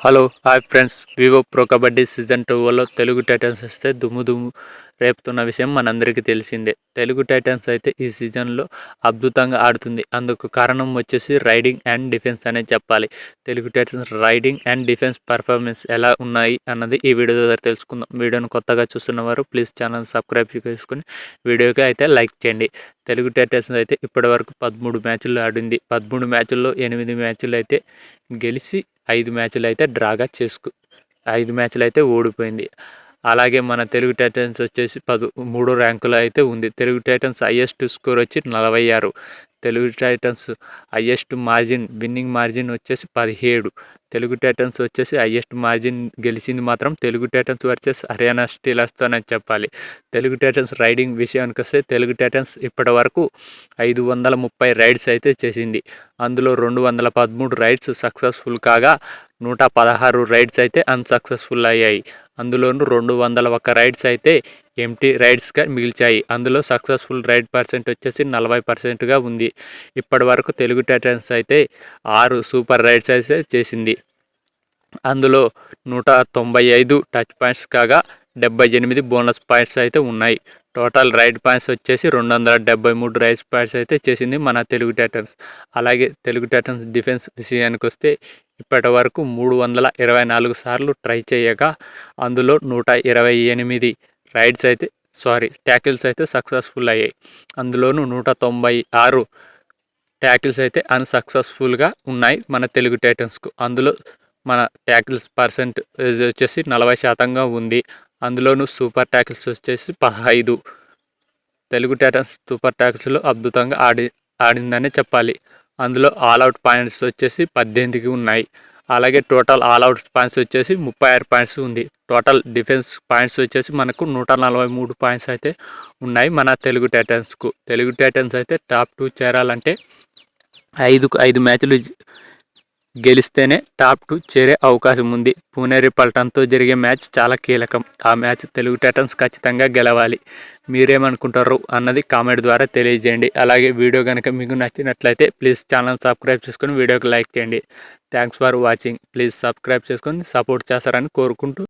Hello hi friends Vivo Pro Kabaddi season టూలో Telugu Titans వస్తే దుమ్ము దుమ్ము రేపుతున్న విషయం మనందరికీ తెలిసిందే. తెలుగు టైటన్స్ అయితే ఈ సీజన్లో అద్భుతంగా ఆడుతుంది. అందుకు కారణం వచ్చేసి రైడింగ్ అండ్ డిఫెన్స్ అనే చెప్పాలి. Telugu Titans raiding and defence performance ఎలా ఉన్నాయి అన్నది ఈ వీడియో ద్వారా తెలుసుకుందాం. వీడియోను కొత్తగా చూస్తున్నవారు ప్లీజ్ ఛానల్ సబ్స్క్రైబ్ చేసుకుని వీడియోకి అయితే లైక్ చేయండి. తెలుగు టైటన్స్ అయితే ఇప్పటివరకు పదమూడు మ్యాచ్లు ఆడింది. పదమూడు మ్యాచ్ల్లో ఎనిమిది మ్యాచ్లు అయితే గెలిచి ఐదు మ్యాచ్లు అయితే డ్రాగా చేసుకు ఐదు మ్యాచ్లు అయితే ఓడిపోయింది. అలాగే మన తెలుగు టైటన్స్ వచ్చేసి పదు మూడో ర్యాంకులో అయితే ఉంది. తెలుగు టైటన్స్ హయ్యెస్ట్ స్కోర్ వచ్చి నలభై ఆరు. Telugu Titans highest margin winning margin వచ్చేసి పదిహేడు. తెలుగు టైటన్స్ వచ్చేసి హయ్యెస్ట్ మార్జిన్ గెలిచింది మాత్రం తెలుగు టైటన్స్ వర్సెస్ హర్యానా స్టీలర్స్తోనే చెప్పాలి. తెలుగు టైటన్స్ రైడింగ్ విషయానికి వస్తే తెలుగు టైటన్స్ ఇప్పటి వరకు ఐదు వందల ముప్పై రైడ్స్ అయితే చేసింది. అందులో రెండు వందల పదమూడు రైడ్స్ సక్సెస్ఫుల్ కాగా నూట పదహారు రైడ్స్ అయితే అన్సక్సెస్ఫుల్ అయ్యాయి. అందులోనూ రెండు వందల ఒక్క రైడ్స్ అయితే ఎంటీ రైడ్స్గా మిగిల్చాయి. అందులో సక్సెస్ఫుల్ రైడ్ పర్సెంట్ వచ్చేసి నలభై పర్సెంట్గా ఉంది. ఇప్పటి వరకు తెలుగు టైటన్స్ అయితే ఆరు సూపర్ రైడ్స్ అయితే చేసింది. అందులో నూట తొంభై ఐదు టచ్ పాయింట్స్ కాగా డెబ్బై ఎనిమిది బోనస్ పాయింట్స్ అయితే ఉన్నాయి. టోటల్ రైడ్ పాయింట్స్ వచ్చేసి రెండు వందల డెబ్బై మూడు రైడ్ పాయింట్స్ అయితే చేసింది మన తెలుగు టైటన్స్. అలాగే తెలుగు టైటన్స్ డిఫెన్స్ విషయానికి వస్తే ఇప్పటి వరకు మూడు వందల ఇరవై నాలుగు సార్లు ట్రై చేయగా అందులో నూట ఇరవై ఎనిమిది రైడ్స్ అయితే సారీ ట్యాకిల్స్ అయితే సక్సెస్ఫుల్ అయ్యాయి. అందులోనూ నూట తొంభై ఆరు ట్యాకిల్స్ అయితే అన్సక్సెస్ఫుల్గా ఉన్నాయి మన తెలుగు టైటన్స్కు. అందులో మన ట్యాకిల్స్ పర్సెంట్ వచ్చేసి నలభై శాతంగా ఉంది. అందులోనూ సూపర్ ట్యాకిల్స్ వచ్చేసి పదహైదు. తెలుగు టైటన్స్ సూపర్ ట్యాకిల్స్లో అద్భుతంగా ఆడి ఆడిందనే చెప్పాలి. అందులో ఆల్అవుట్ పాయింట్స్ వచ్చేసి పద్దెనిమిదికి ఉన్నాయి. అలాగే టోటల్ ఆల్అవుట్ పాయింట్స్ వచ్చేసి ముప్పై ఆరు పాయింట్స్ ఉంది. టోటల్ డిఫెన్స్ పాయింట్స్ వచ్చేసి మనకు నూట నలభై మూడు పాయింట్స్ అయితే ఉన్నాయి మన తెలుగు టైటన్స్కు. తెలుగు టైటన్స్ అయితే టాప్ టూ చేరాలంటే ఐదుకు ఐదు మ్యాచ్లు గెలిస్తేనే టాప్ టూ చేరే అవకాశం ఉంది. పూణేరి పల్టన్తో జరిగే మ్యాచ్ చాలా కీలకం. ఆ మ్యాచ్ తెలుగు టైటన్స్ ఖచ్చితంగా గెలవాలి. మీరేమనుకుంటారు అన్నది కామెంట్ ద్వారా తెలియజేయండి. అలాగే వీడియో కనుక మీకు నచ్చినట్లయితే ప్లీజ్ ఛానల్ సబ్స్క్రైబ్ చేసుకొని వీడియోకి లైక్ చేయండి. Thanks for watching. Please subscribe చేసుకొని సపోర్ట్ చేస్తారని కోరుకుంటూ